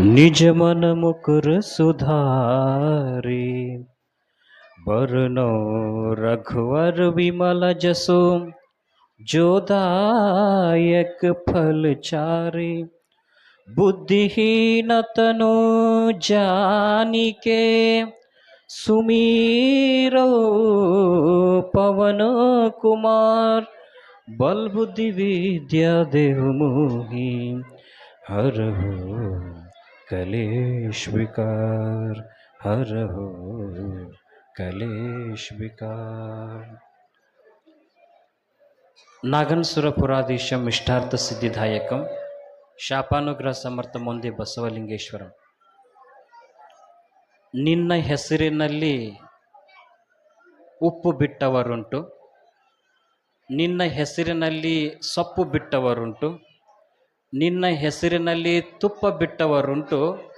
निज मन मुकुर सुधारी बरनो रघुवर विमल जसो, जो दायक फल चारि। बुद्धिहीन तनु जानिके, सुमीरो पवन कुमार बल बुद्धि विद्या देहु मोहि हरहु कलेश विकार हरहु कलेश विकार ನಾಗನ್ಸುರಪುರಾಧೀಶಂ ಇಷ್ಟಾರ್ಥ ಸಿದ್ಧಿದಾಯಕಂ ಶಾಪಾನುಗ್ರಹ ಸಮರ್ಥ ಮುಂದೆ ಬಸವಲಿಂಗೇಶ್ವರಂ ನಿನ್ನ ಹೆಸರಿನಲ್ಲಿ ಉಪ್ಪು ಬಿಟ್ಟವರುಂಟು ನಿನ್ನ ಹೆಸರಿನಲ್ಲಿ ಸೊಪ್ಪು ಬಿಟ್ಟವರುಂಟು ನಿನ್ನ ಹೆಸರಿನಲ್ಲಿ ತುಪ್ಪ ಬಿಟ್ಟವರುಂಟು,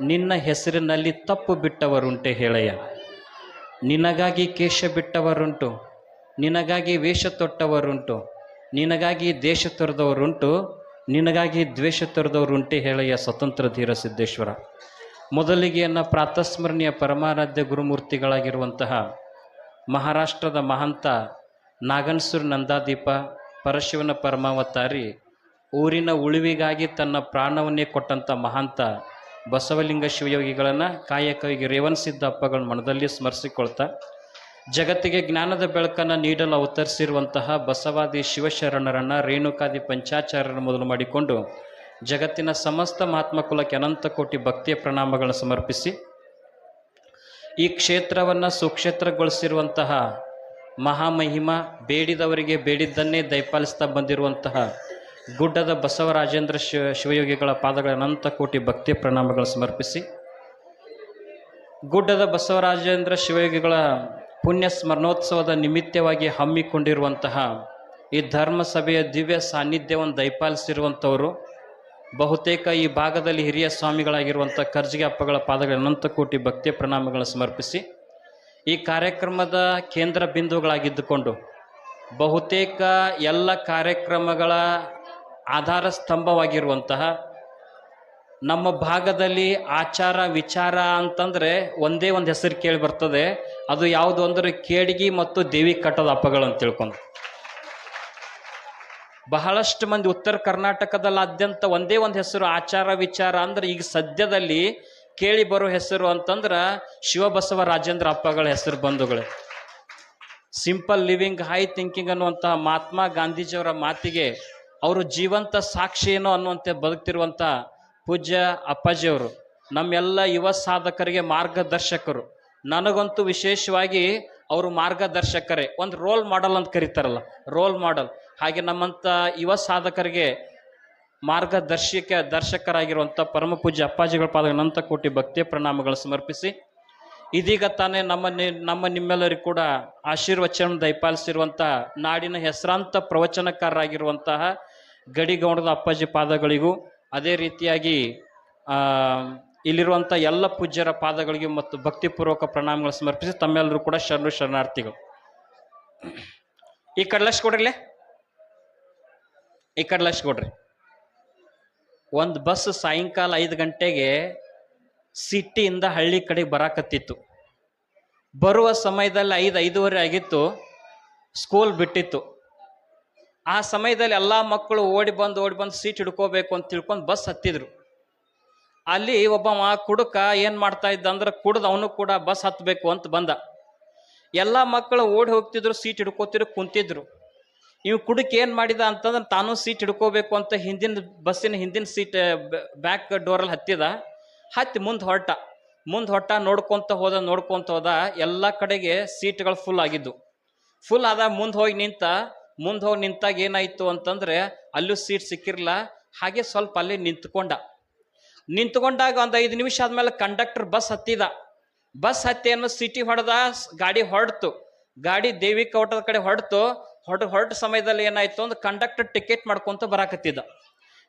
ನಿನ್ನ ಹೆಸರಿನಲ್ಲಿ ತಪ್ಪು ಬಿಟ್ಟವರುಂಟೆ ಹೇಳಯ್ಯ. ನಿನಗಾಗಿ ಕೇಶ ಬಿಟ್ಟವರುಂಟು, ನಿನಗಾಗಿ ವೇಷ ತೊಟ್ಟವರುಂಟು, ನಿನಗಾಗಿ ದೇಶ ತೊರೆದವರುಂಟು, ನಿನಗಾಗಿ ದ್ವೇಷ ತೊರೆದವರುಂಟೆ ಹೇಳಯ್ಯ ಸ್ವತಂತ್ರ ಧೀರ ಸಿದ್ದೇಶ್ವರ ಮೊದಲಿಗೆ ನನ್ನ ಪ್ರಾತಸ್ಮರಣೀಯ ಪರಮಾರಾಧ್ಯ ಗುರುಮೂರ್ತಿಗಳಾಗಿರುವಂತಹ ಮಹಾರಾಷ್ಟ್ರದ ಮಹಂತ ನಾಗನ್ಸೂರ್ ನಂದಾದೀಪ, ಪರಶಿವನ ಪರಮಾವತಾರಿ ಊರಿನ ಉಳಿವಿಗಾಗಿ ತನ್ನ ಪ್ರಾಣವನ್ನೇ ಕೊಟ್ಟಂಥ ಮಹಾಂತ ಬಸವಲಿಂಗ ಶಿವಯೋಗಿಗಳನ್ನು ಕಾಯಕವಾಗಿ ರೇವನ್ ಅಪ್ಪಗಳ ಮನದಲ್ಲಿ ಸ್ಮರಿಸಿಕೊಳ್ತಾ, ಜಗತ್ತಿಗೆ ಜ್ಞಾನದ ಬೆಳಕನ್ನು ನೀಡಲು ಅವತರಿಸಿರುವಂತಹ ಬಸವಾದಿ ಶಿವಶರಣರನ್ನು ರೇಣುಕಾದಿ ಪಂಚಾಚಾರ್ಯರನ್ನು ಮೊದಲು ಮಾಡಿಕೊಂಡು ಜಗತ್ತಿನ ಸಮಸ್ತ ಮಹಾತ್ಮಕುಲಕ್ಕೆ ಅನಂತ ಕೋಟಿ ಭಕ್ತಿಯ ಪ್ರಣಾಮಗಳನ್ನು ಸಮರ್ಪಿಸಿ, ಈ ಕ್ಷೇತ್ರವನ್ನು ಸುಕ್ಷೇತ್ರಗೊಳಿಸಿರುವಂತಹ ಮಹಾಮಹಿಮ, ಬೇಡಿದವರಿಗೆ ಬೇಡಿದ್ದನ್ನೇ ದಯಪಾಲಿಸ್ತಾ ಬಂದಿರುವಂತಹ ಗುಡ್ಡದ ಬಸವರಾಜೇಂದ್ರ ಶಿವ ಶಿವಯೋಗಿಗಳ ಪಾದಗಳ ಅನಂತ ಕೋಟಿ ಭಕ್ತಿ ಪ್ರಣಾಮಗಳನ್ನು ಸಮರ್ಪಿಸಿ. ಗುಡ್ಡದ ಬಸವರಾಜೇಂದ್ರ ಶಿವಯೋಗಿಗಳ ಪುಣ್ಯ ಸ್ಮರಣೋತ್ಸವದ ನಿಮಿತ್ತವಾಗಿ ಹಮ್ಮಿಕೊಂಡಿರುವಂತಹ ಈ ಧರ್ಮ ಸಭೆಯ ದಿವ್ಯ ಸಾನ್ನಿಧ್ಯವನ್ನು ದಯಪಾಲಿಸಿರುವಂಥವರು, ಬಹುತೇಕ ಈ ಭಾಗದಲ್ಲಿ ಹಿರಿಯ ಸ್ವಾಮಿಗಳಾಗಿರುವಂಥ ಕರ್ಜಿಗೆ ಅಪ್ಪಗಳ ಪಾದಗಳ ಅನಂತ ಕೋಟಿ ಭಕ್ತಿ ಪ್ರಣಾಮಗಳನ್ನು ಸಮರ್ಪಿಸಿ. ಈ ಕಾರ್ಯಕ್ರಮದ ಕೇಂದ್ರ ಬಿಂದುಗಳಾಗಿದ್ದುಕೊಂಡು ಬಹುತೇಕ ಎಲ್ಲ ಕಾರ್ಯಕ್ರಮಗಳ ಆಧಾರ ಸ್ತಂಭವಾಗಿರುವಂತಹ ನಮ್ಮ ಭಾಗದಲ್ಲಿ ಆಚಾರ ವಿಚಾರ ಅಂತಂದ್ರೆ ಒಂದೇ ಒಂದು ಹೆಸರು ಕೇಳಿ ಬರ್ತದೆ. ಅದು ಯಾವುದು ಅಂದ್ರೆ ಕೇಡಿಗಿ ಮತ್ತು ದೇವಿ ಕಟ್ಟದ ಹಬ್ಬಗಳು ಅಂತ ತಿಳ್ಕೊಂಡು. ಬಹಳಷ್ಟು ಮಂದಿ ಉತ್ತರ ಕರ್ನಾಟಕದಲ್ಲಾದ್ಯಂತ ಒಂದೇ ಒಂದು ಹೆಸರು ಆಚಾರ ವಿಚಾರ ಅಂದ್ರೆ ಈಗ ಸದ್ಯದಲ್ಲಿ ಕೇಳಿ ಬರೋ ಹೆಸರು ಅಂತಂದ್ರೆ ಶಿವಬಸವ ರಾಜೇಂದ್ರ ಅಪ್ಪಗಳ ಹೆಸರು ಬಂಧುಗಳು. ಸಿಂಪಲ್ ಲಿವಿಂಗ್ ಹೈ ಥಿಂಕಿಂಗ್ ಅನ್ನುವಂತಹ ಮಹಾತ್ಮ ಗಾಂಧೀಜಿಯವರ ಮಾತಿಗೆ ಅವರು ಜೀವಂತ ಸಾಕ್ಷಿ ಏನೋ ಅನ್ನುವಂತೆ ಬದುಕ್ತಿರುವಂಥ ಪೂಜ್ಯ ಅಪ್ಪಾಜಿಯವರು, ನಮ್ಮೆಲ್ಲ ಯುವ ಸಾಧಕರಿಗೆ ಮಾರ್ಗದರ್ಶಕರು. ನನಗಂತೂ ವಿಶೇಷವಾಗಿ ಅವರು ಮಾರ್ಗದರ್ಶಕರೇ. ಒಂದು ರೋಲ್ ಮಾಡೆಲ್ ಅಂತ ಕರೀತಾರಲ್ಲ, ರೋಲ್ ಮಾಡೆಲ್. ಹಾಗೆ ನಮ್ಮಂಥ ಯುವ ಸಾಧಕರಿಗೆ ಮಾರ್ಗದರ್ಶಕ ದರ್ಶಕರಾಗಿರುವಂಥ ಪರಮ ಪೂಜ್ಯ ಅಪ್ಪಾಜಿಗಳ ಪಾದ ಅನಂತ ಕೋಟಿ ಭಕ್ತಿಯ ಪ್ರಣಾಮಗಳು ಸಮರ್ಪಿಸಿ, ಇದೀಗ ತಾನೇ ನಮ್ಮ ನಿ- ನಮ್ಮ ನಿಮ್ಮೆಲ್ಲರಿಗೂ ಕೂಡ ಆಶೀರ್ವಚನ ದಯಪಾಲಿಸಿರುವಂತಹ ನಾಡಿನ ಹೆಸರಾಂತ ಪ್ರವಚನಕಾರರಾಗಿರುವಂತಹ ಗಡಿಗೌಡದ ಅಪ್ಪಾಜಿ ಪಾದಗಳಿಗೂ ಅದೇ ರೀತಿಯಾಗಿ ಇಲ್ಲಿರುವಂಥ ಎಲ್ಲ ಪೂಜ್ಯರ ಪಾದಗಳಿಗೂ ಮತ್ತು ಭಕ್ತಿಪೂರ್ವಕ ಪ್ರಣಾಮಗಳು ಸಮರ್ಪಿಸಿ ತಮ್ಮೆಲ್ಲರೂ ಕೂಡ ಶರಣು ಶರಣಾರ್ಥಿಗಳು. ಈ ಕಡ್ಲಶ್ ಕೊಡ್ರಿಲೆ ಈ ಕಡ್ಲಶ್ ಕೊಡ್ರಿ. ಒಂದು ಬಸ್ ಸಾಯಂಕಾಲ ಐದು ಗಂಟೆಗೆ ಸಿಟಿಯಿಂದ ಹಳ್ಳಿ ಕಡೆ ಬರಾಕತ್ತಿತ್ತು. ಬರುವ ಸಮಯದಲ್ಲಿ ಐದು, ಐದೂವರೆ ಆಗಿತ್ತು. ಸ್ಕೂಲ್ ಬಿಟ್ಟಿತ್ತು. ಆ ಸಮಯದಲ್ಲಿ ಎಲ್ಲ ಮಕ್ಕಳು ಓಡಿ ಬಂದು ಓಡಿ ಬಂದು ಸೀಟ್ ಹಿಡ್ಕೋಬೇಕು ಅಂತ ತಿಳ್ಕೊಂಡು ಬಸ್ ಹತ್ತಿದ್ರು. ಅಲ್ಲಿ ಒಬ್ಬ ಕುಡುಕ ಏನು ಮಾಡ್ತಾ ಇದ್ದ ಅಂದ್ರೆ ಕುಡ್ದು ಅವನು ಕೂಡ ಬಸ್ ಹತ್ತಬೇಕು ಅಂತ ಬಂದ. ಎಲ್ಲ ಮಕ್ಕಳು ಓಡಿ ಹೋಗ್ತಿದ್ರು, ಸೀಟ್ ಹಿಡ್ಕೋತಿದ್ರು, ಕುಂತಿದ್ರು. ಇವು ಕುಡುಕ್ ಏನು ಮಾಡಿದ ಅಂತಂದ್ರೆ ತಾನು ಸೀಟ್ ಹಿಡ್ಕೋಬೇಕು ಅಂತ ಹಿಂದಿನ ಬಸ್ಸಿನ ಹಿಂದಿನ ಸೀಟ್ ಬ್ಯಾಕ್ ಡೋರಲ್ಲಿ ಹತ್ತಿದ. ಹತ್ತಿ ಮುಂದೆ ಹೊರಟ. ಮುಂದೆ ಹೊಟ್ಟ ನೋಡ್ಕೊಂತ ಹೋದ ನೋಡ್ಕೊಂತ ಹೋದ, ಎಲ್ಲ ಕಡೆಗೆ ಸೀಟ್ಗಳು ಫುಲ್ ಆಗಿದ್ದು. ಫುಲ್ ಆದ, ಮುಂದೆ ಹೋಗಿ ನಿಂತ ಮುಂದೆ ಹೋಗಿ ನಿಂತಾಗ ಏನಾಯ್ತು ಅಂತಂದ್ರೆ ಅಲ್ಲೂ ಸೀಟ್ ಸಿಕ್ಕಿರಲ್ಲ ಹಾಗೆ ಸ್ವಲ್ಪ ಅಲ್ಲಿ ನಿಂತ್ಕೊಂಡ. ನಿಂತ್ಕೊಂಡಾಗ ಒಂದು ಐದು ನಿಮಿಷ ಆದ್ಮೇಲೆ ಕಂಡಕ್ಟರ್ ಬಸ್ ಹತ್ತಿದ. ಬಸ್ ಹತ್ತಿ ಅನ್ನೋ ಸಿಟಿ ಹೊಡೆದ, ಗಾಡಿ ಹೊರಡ್ತು. ಗಾಡಿ ದೇವಿ ಕೌಟದ ಕಡೆ ಹೊರಡ್ತು. ಹೊಡ, ಹೊರಟ ಸಮಯದಲ್ಲಿ ಏನಾಯ್ತು ಅಂದ್ರೆ ಕಂಡಕ್ಟರ್ ಟಿಕೆಟ್ ಮಾಡ್ಕೊಂತ ಬರಾಕತ್ತಿದ್ದ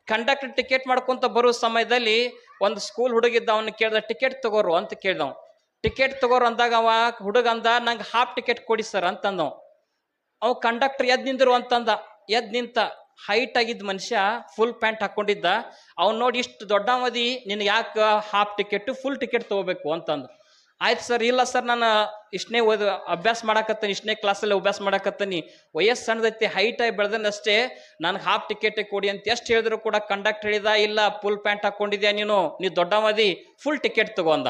ಕಂಡಕ್ಟರ್ ಟಿಕೆಟ್ ಮಾಡ್ಕೊಂತ ಬರೋ ಸಮಯದಲ್ಲಿ ಒಂದು ಸ್ಕೂಲ್ ಹುಡುಗಿದ್ದ ಅವನು ಕೇಳ್ದ ಟಿಕೆಟ್ ತಗೋರು ಅಂತ ಕೇಳ್ದವ್ ಟಿಕೆಟ್ ತಗೋರು ಅಂದಾಗ ಅವ ಹುಡುಗ ಅಂದ ನಂಗೆ ಹಾಫ್ ಟಿಕೆಟ್ ಕೊಡಿ ಸರ್ ಅಂತಂದವ್ ಅವ್ ಕಂಡಕ್ಟರ್ ಎದ್ ನಿಂದ್ರು ಅಂತಂದ. ಎದ್ ನಿಂತ ಹೈಟ್ ಆಗಿದ್ದ ಮನುಷ್ಯ ಫುಲ್ ಪ್ಯಾಂಟ್ ಹಾಕೊಂಡಿದ್ದ. ಅವ್ನು ನೋಡಿ ಇಷ್ಟು ದೊಡ್ಡ ಅವಧಿ ನಿನ್ಗೆ ಯಾಕೆ ಹಾಫ್ ಟಿಕೆಟ್ ಫುಲ್ ಟಿಕೆಟ್ ತಗೋಬೇಕು ಅಂತಂದು. ಆಯ್ತು ಸರ್ ಇಲ್ಲ ಸರ್ ನಾನು ಇಷ್ಟನೇ ಓದ್ ಅಭ್ಯಾಸ ಮಾಡಕತ್ತೀನಿ, ಇಷ್ಟನೇ ಕ್ಲಾಸಲ್ಲಿ ಅಭ್ಯಾಸ ಮಾಡಕತ್ತೀನಿ. ವಯಸ್ಸು ಸಣ್ಣದೈತಿ ಹೈಟ್ ಆಗಿ ಬೆಳೆದನಷ್ಟೇ ನನಗೆ ಹಾಫ್ ಟಿಕೆಟೇ ಕೊಡಿ ಅಂತ ಎಷ್ಟು ಹೇಳಿದ್ರು ಕೂಡ ಕಂಡಕ್ಟ್ ಹೇಳಿದ, ಇಲ್ಲ ಫುಲ್ ಪ್ಯಾಂಟ್ ಹಾಕೊಂಡಿದ್ಯಾ ನೀನು? ನೀ ದೊಡ್ಡವದಿ ಫುಲ್ ಟಿಕೆಟ್ ತಗೊಂಡ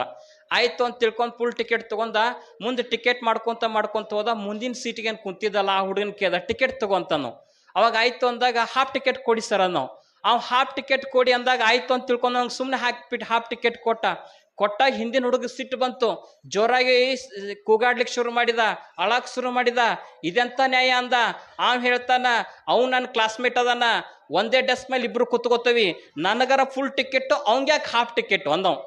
ಆಯ್ತು ಅಂತ ತಿಳ್ಕೊಂಡು ಫುಲ್ ಟಿಕೆಟ್ ತಗೊಂಡ, ಮುಂದೆ ಟಿಕೆಟ್ ಮಾಡ್ಕೊಂತ ಮಾಡ್ಕೊಂತ ಹೋದ, ಮುಂದಿನ ಸೀಟಿಗೆ ಕುಂತಿದ್ದಲ್ಲ ಆ ಹುಡುಗನ ಕೇದ ಟಿಕೆಟ್ ತಗೊಂತಾನು ಅವಾಗ ಆಯ್ತು ಅಂದಾಗ ಹಾಫ್ ಟಿಕೆಟ್ ಕೊಡಿ ಸರ್ ಅನ್ನೋ. ಅವ್ ಹಾಫ್ ಟಿಕೆಟ್ ಕೊಡಿ ಅಂದಾಗ ಆಯ್ತು ಅಂತ ತಿಳ್ಕೊಂಡು ಅವ್ನು ಸುಮ್ಮನೆ ಹಾಕ್ಬಿಟ್ಟು ಹಾಫ್ ಟಿಕೆಟ್ ಕೊಟ್ಟ. ಕೊಟ್ಟಾಗ ಹಿಂದಿನ ಹುಡುಗ ಸಿಟ್ಟು ಬಂತು. ಜೋರಾಗಿ ಕೂಗಾಡ್ಲಿಕ್ಕೆ ಶುರು ಮಾಡಿದ, ಅಳಕ್ ಶುರು ಮಾಡಿದ. ಇದೆಂತ ನ್ಯಾಯ ಅಂದ? ಅವ್ ಹೇಳ್ತಾನ, ಅವ್ ನನ್ನ ಕ್ಲಾಸ್ಮೇಟ್ ಅದಾನ. ಒಂದೇ ಡೆಸ್ಕ್ ಮೇಲೆ ಇಬ್ರು ಕುತ್ಕೋತೀವಿ. ನನಗರ ಫುಲ್ ಟಿಕೆಟ್ ಅವ್ನ್ಗ್ಯಾಕೆ ಹಾಫ್ ಟಿಕೆಟ್ ಅಂದವ್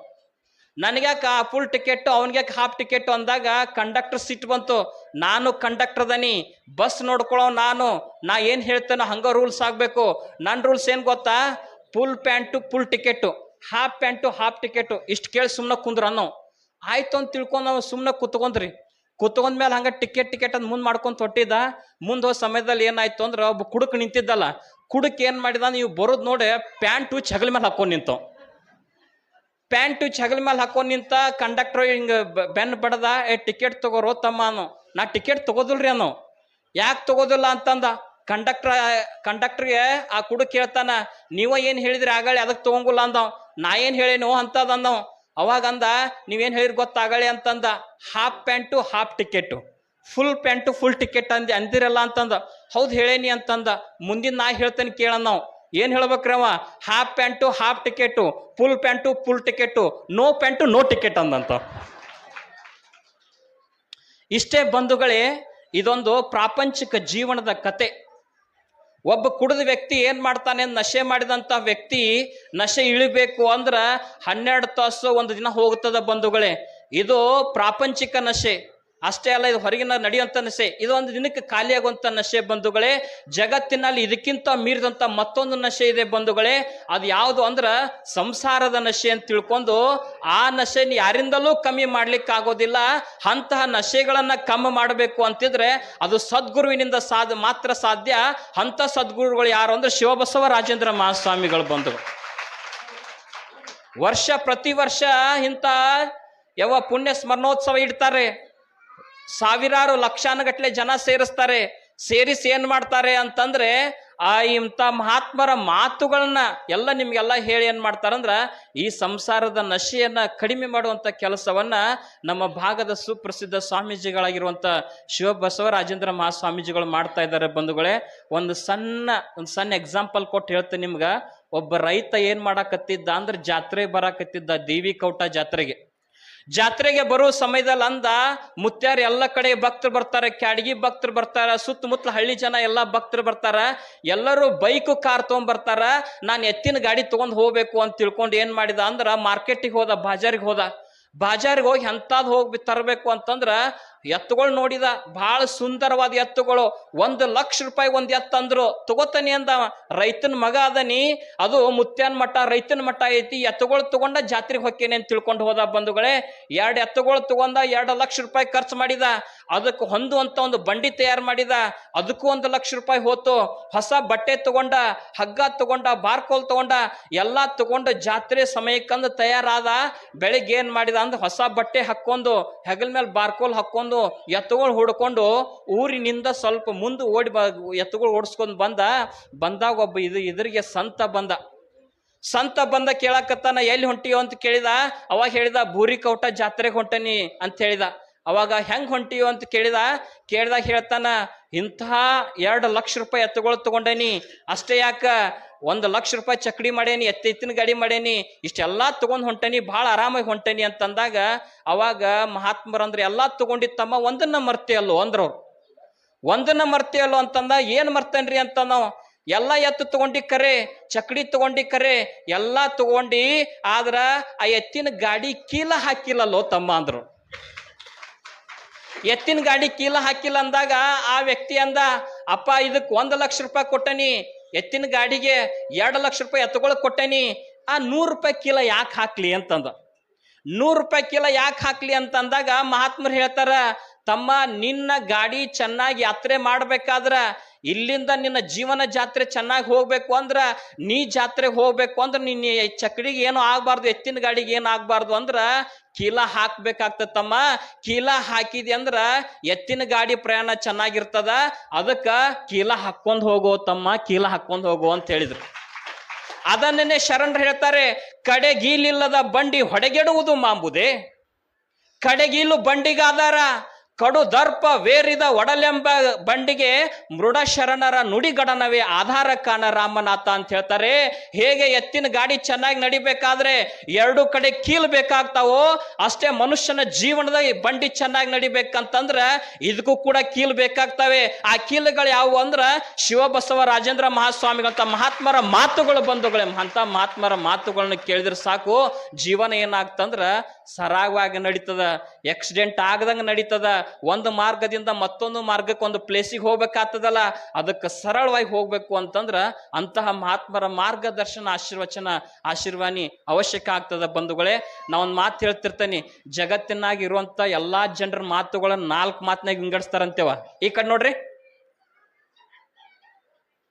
ನನಗ್ಯಾಕೆ ಫುಲ್ ಟಿಕೆಟ್ ಅವನಿಗ್ಯಾಕೆ ಹಾಫ್ ಟಿಕೆಟ್ ಅಂದಾಗ ಕಂಡಕ್ಟರ್ ಸಿಟ್ ಬಂತು. ನಾನು ಕಂಡಕ್ಟರ್ ದನಿ ಬಸ್ ನೋಡ್ಕೊಳ್ಳೋ ನಾನು. ನಾ ಏನು ಹೇಳ್ತೇನೋ ಹಂಗ ರೂಲ್ಸ್ ಆಗಬೇಕು. ನನ್ನ ರೂಲ್ಸ್ ಏನು ಗೊತ್ತಾ? Full pant full ticket half pant half ticket ಇಷ್ಟು ಕೇಳಿ ಸುಮ್ಮನೆ ಕುಂದ್ರ ಅನ್ನೋ. ಆಯ್ತು ಅಂತ ತಿಳ್ಕೊಂಡು ನಾವು ಸುಮ್ಮನೆ ಕುತ್ಕೊಂಡ್ರಿ. ಕುತ್ಕೊಂಡ್ ಮೇಲೆ ಹಂಗ ಟಿಕೆಟ್ ಟಿಕೆಟ್ ಅಂತ ಮುಂದೆ ಮಾಡ್ಕೊಂತ ಹೊಟ್ಟಿದ ಮುಂದೆ ಹೋದ ಸಮಯದಲ್ಲಿ ಏನಾಯ್ತು ಅಂದ್ರೆ ಒಬ್ಬ ಕುಡುಕ್ ನಿಂತಿದ್ದಲ್ಲ. ಕುಡುಕ್ ಏನು ಮಾಡಿದ? ನೀವು ಬರೋದು ನೋಡಿ ಪ್ಯಾಂಟು ಚಗಲ ಮೇಲೆ ಹಾಕೊಂಡು ನಿಂತು. ಪ್ಯಾಂಟು ಛಗಲ ಮೇಲೆ ಹಾಕೊಂಡು ನಿಂತ ಕಂಡಕ್ಟರ್ ಹಿಂಗೆ ಬೆನ್ ಬಡದ, ಏ ಟಿಕೆಟ್ ತಗೋರೋ ತಮ್ಮ ನಾ ಟಿಕೆಟ್ ತಗೋದಿಲ್ರಿ ಅನು ಯಾಕೆ ತಗೋದಿಲ್ಲ? ಅಂತಂದ. ಕಂಡಕ್ಟರ್ ಕಂಡಕ್ಟರ್ಗೆ ಆ ಕುಡು ಕೇಳ್ತಾನ, ನೀವ ಏನು ಹೇಳಿದ್ರಿ? ಆಗಳಿ ಅದಕ್ಕೆ ತಗೊಂಗಿಲ್ಲ ಅಂದವ್. ನಾ ಏನು ಹೇಳೇನು ಅಂತದ ಅಂದವ್. ಅವಾಗ ಅಂದ, ನೀವೇನ್ ಹೇಳಿರಿ ಗೊತ್ತಾಗಳಿ ಅಂತಂದ. Half pant, half ticket. Full pant, full ticket ಅಂದಿ, ಅಂದಿರಲ್ಲ ಅಂತಂದ. ಹೌದು, ಹೇಳೇನಿ ಅಂತಂದ. ಮುಂದಿನ ನಾ ಹೇಳ್ತೇನೆ ಕೇಳ ನಾವು ಏನ್ ಹೇಳ್ಬೇಕ್ರವ half pant half ticket full pant full ticket no pant no ticket ಅಂದಂತ. ಇಷ್ಟೇ ಬಂಧುಗಳೇ, ಇದೊಂದು ಪ್ರಾಪಂಚಿಕ ಜೀವನದ ಕತೆ. ಒಬ್ಬ ಕುಡಿದ ವ್ಯಕ್ತಿ ಏನ್ ಮಾಡ್ತಾನೆ? ನಶೆ ಮಾಡಿದಂತ ವ್ಯಕ್ತಿ ನಶೆ ಇಳಿಬೇಕು ಅಂದ್ರ ಹನ್ನೆರಡು ತಾಸು ಒಂದು ದಿನ ಹೋಗ್ತದ ಬಂಧುಗಳೇ. ಇದು ಪ್ರಾಪಂಚಿಕ ನಶೆ. ಅಷ್ಟೇ ಅಲ್ಲ, ಇದು ಹೊರಗಿನ ನಡೆಯುವಂತ ನಶೆ. ಇದು ಒಂದು ದಿನಕ್ಕೆ ಖಾಲಿಯಾಗುವಂತ ನಶೆ ಬಂಧುಗಳೇ. ಜಗತ್ತಿನಲ್ಲಿ ಇದಕ್ಕಿಂತ ಮೀರಿದಂತ ಮತ್ತೊಂದು ನಶೆ ಇದೆ ಬಂಧುಗಳೇ. ಅದು ಯಾವುದು ಅಂದ್ರ ಸಂಸಾರದ ನಶೆ ಅಂತ ತಿಳ್ಕೊಂಡು ಆ ನಶೆನ ಯಾರಿಂದಲೂ ಕಮ್ಮಿ ಮಾಡ್ಲಿಕ್ಕೆ ಆಗೋದಿಲ್ಲ ಅಂತಹ ನಶೆಗಳನ್ನ ಕಮ್ಮಿ ಮಾಡಬೇಕು ಅಂತಿದ್ರೆ ಅದು ಸದ್ಗುರುವಿನಿಂದ ಸಾಧ ಮಾತ್ರ ಸಾಧ್ಯ. ಅಂತ ಸದ್ಗುರುಗಳು ಯಾರು ಅಂದ್ರೆ ಶಿವಬಸವ ರಾಜೇಂದ್ರ ಮಹಾಸ್ವಾಮಿಗಳು ಬಂಧುಗಳು. ವರ್ಷ ಪ್ರತಿ ವರ್ಷ ಇಂಥ ಯಾವ ಪುಣ್ಯ ಸ್ಮರಣೋತ್ಸವ ಇಡ್ತಾರೆ. ಸಾವಿರಾರು ಲಕ್ಷಾನುಗಟ್ಲೆ ಜನ ಸೇರಿಸ್ತಾರೆ, ಸೇರಿಸಿ ಏನ್ ಮಾಡ್ತಾರೆ ಅಂತಂದ್ರೆ ಆ ಇಂಥ ಮಹಾತ್ಮರ ಮಾತುಗಳನ್ನ ಎಲ್ಲ ನಿಮ್ಗೆಲ್ಲ ಹೇಳಿ ಏನ್ ಮಾಡ್ತಾರಂದ್ರ ಈ ಸಂಸಾರದ ನಶೆಯನ್ನ ಕಡಿಮೆ ಮಾಡುವಂತ ಕೆಲಸವನ್ನ ನಮ್ಮ ಭಾಗದ ಸುಪ್ರಸಿದ್ಧ ಸ್ವಾಮೀಜಿಗಳಾಗಿರುವಂತ ಶಿವಬಸವ ರಾಜೇಂದ್ರ ಮಹಾಸ್ವಾಮೀಜಿಗಳು ಮಾಡ್ತಾ ಇದ್ದಾರೆ ಬಂಧುಗಳೇ. ಒಂದು ಸಣ್ಣ ಒಂದು ಸಣ್ಣ ಎಕ್ಸಾಂಪಲ್ ಕೊಟ್ಟು ಹೇಳ್ತೇನೆ ನಿಮ್ಗ. ಒಬ್ಬ ರೈತ ಏನ್ ಮಾಡಾಕತ್ತಿದ್ದ ಅಂದ್ರೆ ಜಾತ್ರೆ ಬರಾಕತ್ತಿದ್ದ ದೇವಿ ಕೌಟ ಜಾತ್ರೆಗೆ. ಜಾತ್ರೆಗೆ ಬರೋ ಸಮಯದಲ್ಲಿ ಅಂದ, ಮುತ್ಯಾರ ಎಲ್ಲ ಕಡೆ ಭಕ್ತರು ಬರ್ತಾರೆ, ಕ್ಯಾಡಗಿ ಭಕ್ತರು ಬರ್ತಾರ, ಸುತ್ತಮುತ್ತಲ ಹಳ್ಳಿ ಜನ ಎಲ್ಲ ಭಕ್ತರು ಬರ್ತಾರ, ಎಲ್ಲರೂ ಬೈಕ್ ಕಾರ್ ತೊಗೊಂಡ್ಬರ್ತಾರ ನಾನು ಎತ್ತಿನ ಗಾಡಿ ತೊಗೊಂಡು ಹೋಗ್ಬೇಕು ಅಂತ ತಿಳ್ಕೊಂಡು ಏನ್ ಮಾಡಿದ ಅಂದ್ರ ಮಾರ್ಕೆಟಿಗೆ ಹೋದ, ಬಾಜಾರಿಗೆ ಹೋದ. ಬಾಜಾರಿಗೆ ಹೋಗಿ ಎಂತಾದ್ ಹೋಗಿ ತರಬೇಕು ಅಂತಂದ್ರ ಎತ್ತುಗಳು ನೋಡಿದ ಬಹಳ ಸುಂದರವಾದ ಎತ್ತುಗಳು. ಒಂದು ಲಕ್ಷ ರೂಪಾಯಿ ಒಂದ್ ಎತ್ತು ಅಂದ್ರು. ತಗೋತಾನೆ ಅಂದ. ರೈತನ ಮಗ ಅದನಿ. ಅದು ಮುತ್ಯನ್ ಮಠ, ರೈತನ ಮಠ ಐತಿ. ಎತ್ತುಗಳು ತಗೊಂಡ ಜಾತ್ರೆಗೆ ಹೊಕ್ಕೇನೆ ಅಂತ ತಿಳ್ಕೊಂಡು ಹೋದ ಬಂಧುಗಳೇ. ಎರಡು ಎತ್ತುಗಳು ತಗೊಂಡ ಎರಡು ಲಕ್ಷ ರೂಪಾಯಿ ಖರ್ಚು ಮಾಡಿದ. ಅದಕ್ಕೆ ಹೊಂದುವಂತ ಒಂದು ಬಂಡಿ ತಯಾರು ಮಾಡಿದ. ಅದಕ್ಕೂ ಒಂದು ಲಕ್ಷ ರೂಪಾಯಿ ಹೋತು. ಹೊಸ ಬಟ್ಟೆ ತಗೊಂಡ, ಹಗ್ಗ ತಗೊಂಡ, ಬಾರ್ಕೋಲ್ ತಗೊಂಡ, ಎಲ್ಲಾ ತಗೊಂಡ ಜಾತ್ರೆ ಸಮಯಕ್ಕಂದು ತಯಾರಾದ. ಬೆಳಿಗ್ಗೆ ಏನ್ ಮಾಡಿದ ಅಂದ್ರೆ ಹೊಸ ಬಟ್ಟೆ ಹಾಕೊಂಡು ಹೆಗಲ್ ಮೇಲೆ ಬಾರ್ಕೋಲ್ ಹಾಕೊಂಡು ಎತ್ತುಗಳು ಹುಡ್ಕೊಂಡು ಊರಿನಿಂದ ಸ್ವಲ್ಪ ಮುಂದೆ ಓಡಿ ಬ, ಎತ್ತುಗಳು ಓಡಿಸ್ಕೊಂಡು ಬಂದ, ಬಂದಾಗ ಒಬ್ಬ ಇದು ಇದ್ರಿಗೆ ಸಂತ ಬಂದ. ಸಂತ ಬಂದ ಕೇಳಕತ್ತಾನ, ಎಲ್ಲಿ ಹೊಂಟಿಯೋ? ಅಂತ ಕೇಳಿದ. ಅವಾಗ ಹೇಳಿದ ಬೂರಿ ಕೌಟ ಜಾತ್ರೆಗೆ ಹೊಂಟನಿ ಅಂತ ಹೇಳಿದ. ಅವಾಗ ಹೆಂಗ್ ಹೊಂಟಿಯೋ ಅಂತ ಕೇಳಿದ ಕೇಳಿದಾಗ ಹೇಳ್ತಾನ ಇಂತಹ ಎರಡು ಲಕ್ಷ ರೂಪಾಯಿ ಎತ್ತುಗಳು ತಗೊಂಡೇನಿ, ಅಷ್ಟೇ ಯಾಕ, ಒಂದು ಲಕ್ಷ ರೂಪಾಯಿ ಚಕ್ಡಿ ಮಾಡೇನಿ ಎತ್ತೆತ್ತಿನ ಗಾಡಿ ಮಾಡೇನಿ, ಇಷ್ಟೆಲ್ಲಾ ತಗೊಂಡ್ ಹೊಂಟೇನಿ, ಭಾಳ ಆರಾಮಾಗಿ ಹೊಂಟೇನಿ ಅಂತಂದಾಗ, ಅವಾಗ ಮಹಾತ್ಮರಂದ್ರೆ ಎಲ್ಲಾ ತಗೊಂಡಿತ್ತಮ್ಮ ಒಂದನ್ನ ಮರ್ತಿಯಲ್ಲೋ ಅಂದ್ರವ್ರು. ಒಂದನ್ನ ಮರ್ತಿಯಲ್ಲೋ ಅಂತಂದ, ಏನ್ ಮರ್ತೇನ್ರಿ ಅಂತ ನಾವು, ಎಲ್ಲ ಎತ್ತು ತಗೊಂಡಿ ಕರೆ, ಚಕ್ಡಿ ತಗೊಂಡಿ ಕರೆ, ಎಲ್ಲಾ ತಗೊಂಡಿ, ಆದ್ರ ಆ ಎತ್ತಿನ ಗಾಡಿ ಕೀಲ ಹಾಕಿಲ್ಲಲ್ಲೋ ತಮ್ಮ ಅಂದ್ರು. ಎತ್ತಿನ ಗಾಡಿ ಕೀಲ ಹಾಕಿಲ್ಲ ಅಂದಾಗ ಆ ವ್ಯಕ್ತಿ ಅಂದ, ಅಪ್ಪ, ಇದಕ್ಕೆ ಒಂದು ಲಕ್ಷ ರೂಪಾಯಿ ಕೊಟ್ಟನಿ. ಎತ್ತಿನ ಗಾಡಿಗೆ ಎರಡು ಲಕ್ಷ ರೂಪಾಯಿ ಎತ್ತುಗೊಳಕ್ ಕೊಟ್ಟನಿ. ಆ ನೂರು ರೂಪಾಯಿ ಕೀಲ ಯಾಕೆ ಹಾಕ್ಲಿ? ಅಂತಂದ. ನೂರು ರೂಪಾಯಿ ಕೀಲ ಯಾಕೆ ಹಾಕ್ಲಿ ಅಂತಂದಾಗ ಮಹಾತ್ಮರು ಹೇಳ್ತಾರ, ತಮ್ಮ, ನಿನ್ನ ಗಾಡಿ ಚೆನ್ನಾಗಿ ಯಾತ್ರೆ ಮಾಡ್ಬೇಕಾದ್ರ ಇಲ್ಲಿಂದ ನಿನ್ನ ಜೀವನ ಜಾತ್ರೆ ಚೆನ್ನಾಗಿ ಹೋಗ್ಬೇಕು ಅಂದ್ರ ನೀ ಜಾತ್ರೆಗೆ ಹೋಗ್ಬೇಕು ಅಂದ್ರೆ ನಿನ್ನ ಈ ಚಕಡಿಗೆ ಏನು ಆಗ್ಬಾರ್ದು, ಎತ್ತಿನ ಗಾಡಿಗೆ ಏನು ಆಗ್ಬಾರ್ದು ಅಂದ್ರ ಕೀಲ ಹಾಕ್ಬೇಕಾಗ್ತದಮ್ಮ. ಕೀಲ ಹಾಕಿದೆ ಅಂದ್ರ ಎತ್ತಿನ ಗಾಡಿ ಪ್ರಯಾಣ ಚೆನ್ನಾಗಿರ್ತದ. ಅದಕ್ಕ ಕೀಲ ಹಾಕೊಂಡ್ ಹೋಗೋ ತಮ್ಮ, ಕೀಲ ಹಾಕೊಂಡ್ ಹೋಗೋ ಅಂತ ಹೇಳಿದ್ರು. ಅದನ್ನೇ ಶರಣರು ಹೇಳ್ತಾರೆ ಕಡೆಗೀಲಿಲ್ಲದ ಬಂಡಿ ಹೊಡೆಗೆಡುವುದು ಮಾಂಬುದೇ. ಕಡೆಗೀಲು ಬಂಡಿಗಾದಾರ ಕಡು ದರ್ಪ ವೇರಿದ ಒಡಲೆಂಬ ಬಂಡಿಗೆ ಮೃಡ ಶರಣರ ನುಡಿಗಡನವೇ ಆಧಾರ ಕಾಣ ರಾಮನಾಥ ಅಂತ ಹೇಳ್ತಾರೆ. ಹೇಗೆ ಎತ್ತಿನ ಗಾಡಿ ಚೆನ್ನಾಗಿ ನಡಿಬೇಕಾದ್ರೆ ಎರಡು ಕಡೆ ಕೀಲ್ ಬೇಕಾಗ್ತಾವೋ ಅಷ್ಟೇ ಮನುಷ್ಯನ ಜೀವನದ ಬಂಡಿ ಚೆನ್ನಾಗಿ ನಡಿಬೇಕಂತಂದ್ರ ಇದಕ್ಕೂ ಕೂಡ ಕೀಲ್ ಬೇಕಾಗ್ತವೆ. ಆ ಕೀಲುಗಳು ಯಾವುವು ಅಂದ್ರ ಶಿವಬಸವ ರಾಜೇಂದ್ರ ಮಹಾಸ್ವಾಮಿಗಳಂತ ಮಹಾತ್ಮರ ಮಾತುಗಳು ಬಂಧುಗಳೇ. ಅಂತ ಮಹಾತ್ಮರ ಮಾತುಗಳನ್ನ ಕೇಳಿದ್ರೆ ಸಾಕು. ಜೀವನ ಏನಾಗ್ತಂದ್ರ ಸರಾಗವಾಗಿ ನಡೀತದ ಆಕ್ಸಿಡೆಂಟ್ ಆಗದಂಗ ನಡೀತದ, ಒಂದು ಮಾರ್ಗದಿಂದ ಮತ್ತೊಂದು ಮಾರ್ಗಕ್ಕೆ ಒಂದು ಪ್ಲೇಸಿಗೆ ಹೋಗ್ಬೇಕಾಗ್ತದಲ್ಲ? ಅದಕ್ಕೆ ಸರಳವಾಗಿ ಹೋಗ್ಬೇಕು ಅಂತಂದ್ರ ಅಂತಹ ಮಹಾತ್ಮರ ಮಾರ್ಗದರ್ಶನ ಆಶೀರ್ವಚನ, ಆಶೀರ್ವಾಣಿ ಅವಶ್ಯಕ ಆಗ್ತದ ಬಂಧುಗಳೇ. ನಾ ಒಂದು ಮಾತು ಹೇಳ್ತಿರ್ತೇನೆ, ಜಗತ್ತಿನಾಗ ಇರುವಂತ ಎಲ್ಲಾ ಜನರ ಮಾತುಗಳನ್ನ ನಾಲ್ಕು ಮಾತನಾಗ ವಿಂಗಡಿಸ್ತಾರಂತೇವ. ಈ ಕಡೆ ನೋಡ್ರಿ.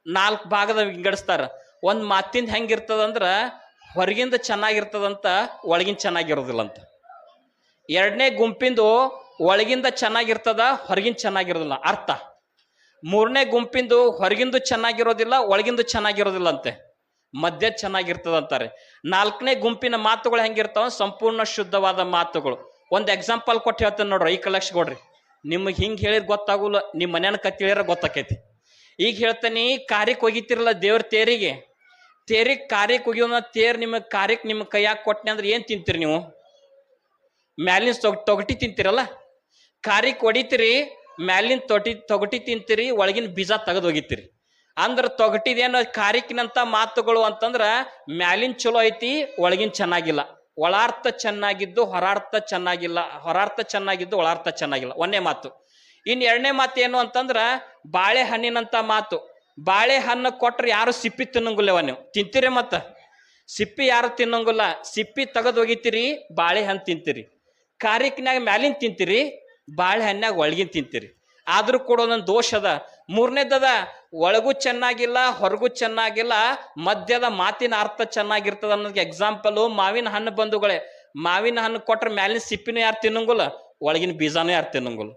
ನಾಲ್ಕು ಭಾಗದ ವಿಂಗಡಿಸ್ತಾರ. ಒಂದ್ ಮಾತಿಂದ ಹೆಂಗಿರ್ತದಂದ್ರ ಹೊರಗಿಂದ ಚೆನ್ನಾಗಿರ್ತದಂತ ಒಳಗಿಂದ ಚೆನ್ನಾಗಿರೋದಿಲ್ಲ ಅಂತ ಎರಡನೇ ಗುಂಪಿಂದು ಒಳಗಿಂದ ಚೆನ್ನಾಗಿರ್ತದ, ಹೊರಗಿಂದ ಚೆನ್ನಾಗಿರೋದಿಲ್ಲ. ಅರ್ಥ. ಮೂರನೇ ಗುಂಪಿಂದು ಹೊರಗಿಂದು ಚೆನ್ನಾಗಿರೋದಿಲ್ಲ, ಒಳಗಿಂದು ಚೆನ್ನಾಗಿರೋದಿಲ್ಲ ಅಂತೆ ಮಧ್ಯ ಚೆನ್ನಾಗಿರ್ತದಂತಾರೆ. ನಾಲ್ಕನೇ ಗುಂಪಿನ ಮಾತುಗಳು ಹೆಂಗಿರ್ತಾವ? ಸಂಪೂರ್ಣ ಶುದ್ಧವಾದ ಮಾತುಗಳು. ಒಂದು ಎಕ್ಸಾಂಪಲ್ ಕೊಟ್ಟು ಹೇಳ್ತೇನೆ ನೋಡ್ರಿ, ಈ ಕಲೆಕ್ಷ ಕೊಡ್ರಿ. ನಿಮಗೆ ಹಿಂಗೆ ಹೇಳಿದ್ರೆ ಗೊತ್ತಾಗುಲ್ಲ ನಿಮ್ಮ ಮನೆಯನ್ನ ಕತ್ತಿ ಹೇಳಿದ್ರೆ ಗೊತ್ತಾಕೈತಿ. ಈಗ ಹೇಳ್ತೇನೆ ಕಾರ್ಯಕ್ಕೆ ಹೋಗಿತಿರಲ್ಲ ದೇವ್ರ ತೇರಿಗೆ? ತೇರಿಗೆ ಕಾರ್ಯಕ್ಕೆ ಒಗಿಯೋನ ತೇರ್ ನಿಮಗೆ ಕಾರ್ಯಕ್ಕೆ ನಿಮ್ಮ ಕೈಯಾಗ ಕೊಟ್ಟನೆ ಅಂದ್ರೆ ಏನು ತಿಂತೀರಿ ನೀವು? ಮ್ಯಾಲಿನ ತೊಗ, ತೊಗಟಿ ತಿಂತೀರಲ್ಲ? ಕಾರ್ಯಕ್ಕೆ ಹೊಡಿತೀರಿ ಮ್ಯಾಲಿನ ತೊಟಿ, ತೊಗಟಿ ತಿಂತೀರಿ, ಒಳಗಿನ ಬೀಜ ತೆಗೆದು ಒಗಿತೀರಿ ಅಂದ್ರೆ ತೊಗಟಿದೇನು ಕಾರಿಕಿನಂತ ಮಾತುಗಳು ಅಂತಂದ್ರ ಮ್ಯಾಲಿನ ಚಲೋ ಐತಿ, ಒಳಗಿನ ಚೆನ್ನಾಗಿಲ್ಲ. ಒಳಾರ್ಥ ಚೆನ್ನಾಗಿದ್ದು, ಹೊರಾರ್ಥ ಚೆನ್ನಾಗಿಲ್ಲ, ಹೊರಾರ್ಥ ಚೆನ್ನಾಗಿದ್ದು, ಒಳಾರ್ಥ ಚೆನ್ನಾಗಿಲ್ಲ. ಒಂದೇ ಮಾತು. ಇನ್ ಎರಡನೇ ಮಾತು ಏನು ಅಂತಂದ್ರ ಬಾಳೆಹಣ್ಣಿನಂತ ಮಾತು. ಬಾಳೆಹಣ್ಣು ಕೊಟ್ರೆ ಯಾರು ಸಿಪ್ಪಿ ತಿನ್ನಂಗಿಲ್ಲವ ನೀವು? ತಿಂತೀರಿ ಮತ್ತ? ಸಿಪ್ಪಿ ಯಾರು ತಿನ್ನಂಗಿಲ್ಲ? ಸಿಪ್ಪಿ ತೆಗೆದು ಒಗಿತೀರಿ, ಬಾಳೆಹಣ್ಣು ತಿಂತೀರಿ. ಕಾರಿಕ್ನ್ಯಾಗ ಮ್ಯಾಲಿನ ತಿಂತೀರಿ ಬಾಳೆಹಣ್ಣಾಗ ಒಳಗಿನ ತಿಂತೀರಿ. ಆದರೂ ಕೂಡ ಒಂದೊಂದು ದೋಷ ಅದ. ಮೂರನೇದದ ಒಳಗೂ ಚೆನ್ನಾಗಿಲ್ಲ, ಹೊರಗೂ ಚೆನ್ನಾಗಿಲ್ಲ, ಮಧ್ಯದ ಮಾತಿನ ಅರ್ಥ ಚೆನ್ನಾಗಿರ್ತದ ಅನ್ನೋದಕ್ಕೆ ಎಕ್ಸಾಂಪಲು ಮಾವಿನ ಹಣ್ಣು ಬಂಧುಗಳೇ. ಮಾವಿನ ಹಣ್ಣು ಕೊಟ್ರೆ ಮ್ಯಾಲಿನ ಸಿಪ್ಪಿನೂ ಯಾರು ತಿನ್ನಂಗಿಲ್ಲ, ಒಳಗಿನ ಬೀಜನೂ ಯಾರು ತಿನ್ನಂಗಿಲ್ಲ.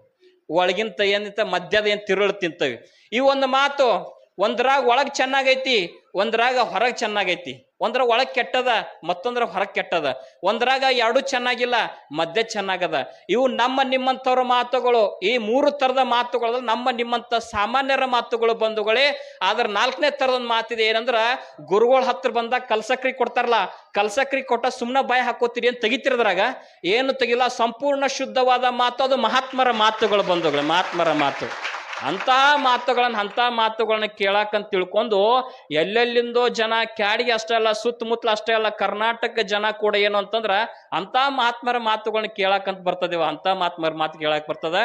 ಒಳಗಿಂತ ಏನಿತ್ತ ಮಧ್ಯದ ಏನು ತಿರುಳು ತಿಂತವೆ. ಈ ಒಂದು ಮಾತು ಒಂದ್ರಾಗ ಒಳಗ್ ಚೆನ್ನಾಗೈತಿ, ಒಂದ್ರಾಗ ಹೊರಗ್ ಚೆನ್ನಾಗೈತಿ. ಒಂದ್ರ ಒಳಗ್ ಕೆಟ್ಟದ, ಮತ್ತೊಂದ್ರ ಹೊರಗ್ ಕೆಟ್ಟದ. ಒಂದ್ರಾಗ ಎರಡು ಚೆನ್ನಾಗಿಲ್ಲ, ಮಧ್ಯ ಚೆನ್ನಾಗದ. ಇವು ನಮ್ಮ ನಿಮ್ಮಂಥವ್ರ ಮಾತುಗಳು, ಈ ಮೂರು ತರದ ಮಾತುಗಳು ನಮ್ಮ ನಿಮ್ಮಂತ ಸಾಮಾನ್ಯರ ಮಾತುಗಳು ಬಂಧುಗಳೇ. ಆದ್ರ ನಾಲ್ಕನೇ ತರದ ಮಾತಿದೆ ಏನಂದ್ರ, ಗುರುಗಳ ಹತ್ರ ಬಂದಾಗ ಕಲ್ಸಕ್ರಿ ಕೊಡ್ತಾರಲ್ಲ, ಕಲ್ಸಕ್ರಿ ಕೊಟ್ಟ ಸುಮ್ಮನೆ ಬಾಯಿ ಹಾಕೋತೀರಿ ಅಂತ ತೆಗಿತಿರದ್ರಾಗ, ಏನು ತೆಗಿಲ್ಲ, ಸಂಪೂರ್ಣ ಶುದ್ಧವಾದ ಮಾತು, ಅದು ಮಹಾತ್ಮರ ಮಾತುಗಳು ಬಂಧುಗಳು, ಮಹಾತ್ಮರ ಮಾತು. ಅಂತ ಮಾತುಗಳನ್ನ ಅಂತ ಮಾತುಗಳನ್ನ ಕೇಳಾಕಂತ ತಿಳ್ಕೊಂಡು ಎಲ್ಲೆಲ್ಲಿಂದೋ ಜನ, ಕ್ಯಾಡಿಗೆ ಅಷ್ಟೇ ಅಲ್ಲ, ಸುತ್ತಮುತ್ತಲ ಅಷ್ಟೇ ಅಲ್ಲ, ಕರ್ನಾಟಕ ಜನ ಕೂಡ ಏನು ಅಂತಂದ್ರ ಅಂತ ಮಹಾತ್ಮರ ಮಾತುಗಳನ್ನ ಕೇಳಾಕಂತ ಬರ್ತದೆ ಅಂತ ಮಹಾತ್ಮರ ಮಾತು ಕೇಳಾಕ್ ಬರ್ತದ.